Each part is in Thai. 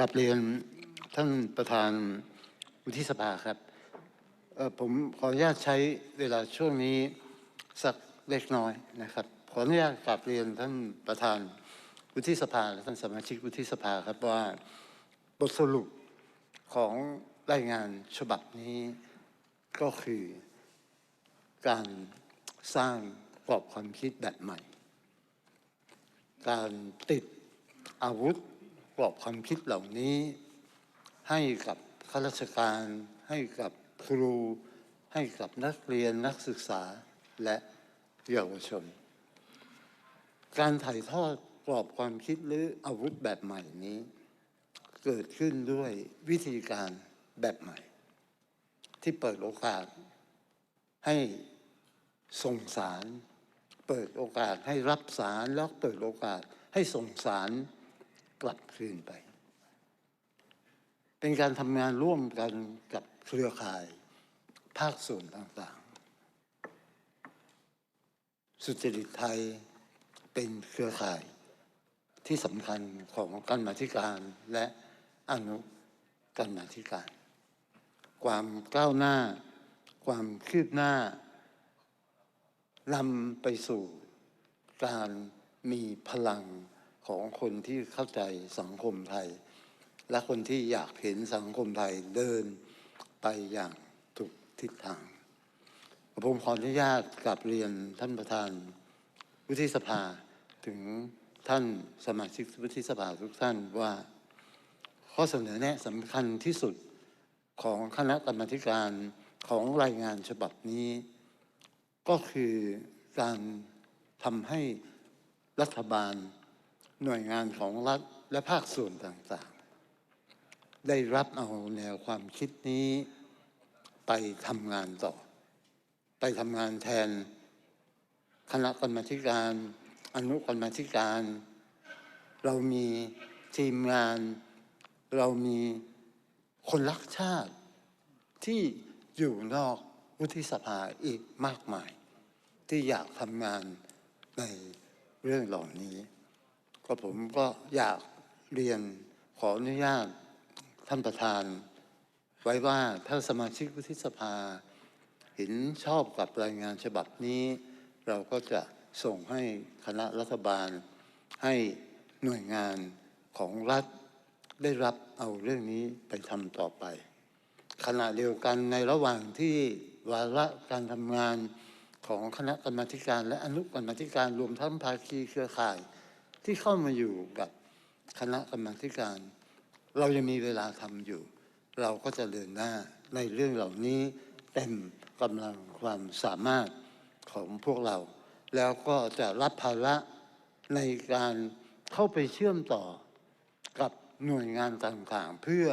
กับเรียนท่านประธานวุฒิสภาครับผมขออนุญาตใช้เวลาช่วงนี้สักเล็กน้อยนะครับ ขออนุญาตกราบเรียนท่านประธานวุฒิสภาและท่านสมาชิกวุฒิสภาครับว่าบทสรุปของรายงานฉบับนี้ก็คือการสร้างกรอบความคิดแบบใหม่ การติดอาวุธ รอบความคิดเหล่านี้ ให้กับข้าราชการ ให้กับครู ให้กับนักเรียนนักศึกษาและเยาวชน การถ่ายทอดกรอบความคิดหรืออาวุธแบบใหม่นี้ เกิดขึ้นด้วยวิธีการแบบใหม่ ที่เปิดโอกาสให้ส่งสาร เปิดโอกาสให้รับสารแล้วเปิดโอกาสให้ส่งสาร กลับคืนไป เป็นการทำงานร่วมกันกับเครือข่ายภาคส่วนต่างๆ สุจริตไทยเป็นเครือข่ายที่สำคัญของการมาธิการและอนุการมาธิการ ความก้าวหน้า ความคืบหน้านำไปสู่การมีพลัง ของคนที่เข้าใจสังคมไทย และคนที่อยากเห็นสังคมไทยเดินไปอย่างถูกทิศทาง ผมขออนุญาตกลับเรียนท่านประธานวุฒิสภาถึงท่านสมาชิกวุฒิสภาทุกท่านว่า ข้อเสนอแนะสำคัญที่สุดของคณะกรรมการของรายงานฉบับนี้ ก็คือการทำให้รัฐบาล หน่วยงานของรัฐและภาคส่วนต่างๆ ได้รับเอาแนวความคิดนี้ไปทำงานต่อ ไปทำงานแทนคณะกรรมาธิการ อนุกรรมาธิการ เรามีทีมงาน เรามีคนรักชาติที่อยู่นอกวุฒิสภาอีกมากมาย ที่อยากทำงานในเรื่องเหล่านี้ ก็ผมก็อยากเรียนขออนุญาตท่านประธาน ไว้ว่าถ้าสมาชิกวุฒิสภา เห็นชอบกับรายงานฉบับนี้ เราก็จะส่งให้คณะรัฐบาล ให้หน่วยงานของรัฐได้รับเอาเรื่องนี้ไปทำต่อไป ขณะเดียวกันในระหว่างที่วาระการทำงานของคณะกรรมาธิการและอนุกรรมาธิการรวมทั้งภาคีเครือข่าย ที่เข้ามาอยู่กับคณะกรรมาธิการ เรายังมีเวลาทำอยู่ เราก็จะเดินหน้าในเรื่องเหล่านี้เต็มกำลังความสามารถของพวกเรา แล้วก็จะรับภาระในการเข้าไปเชื่อมต่อกับหน่วยงานต่างๆ เพื่อ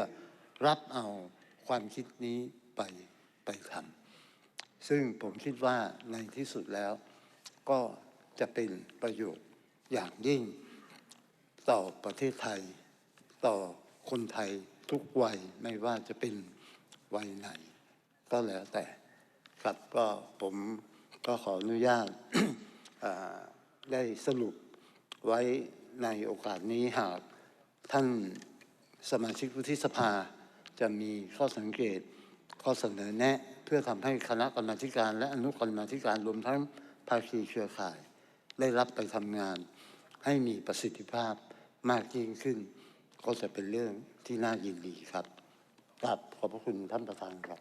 รับเอาความคิดนี้ไปไปทำซึ่งผมคิดว่าในที่สุดแล้วก็จะเป็นประโยชน์ อย่างยิ่ง ต่อประเทศไทย ต่อคนไทยทุกวัยไม่ว่าจะเป็นวัยไหน ก็แล้วแต่ครับก็ผมก็ขออนุญาตได้สรุปไว้ในโอกาสนี้หากท่านสมาชิกวุฒิสภาจะมีข้อสังเกตข้อเสนอแนะ เพื่อทำให้คณะกรรมาธิการ และอนุกรรมาธิการรวมทั้งภาคีเครือข่าย ได้รับไปทำงาน ให้มีประสิทธิภาพมากยิ่งขึ้น ก็จะเป็นเรื่องที่น่ายินดีครับกราบขอบพระคุณท่านประธานครับ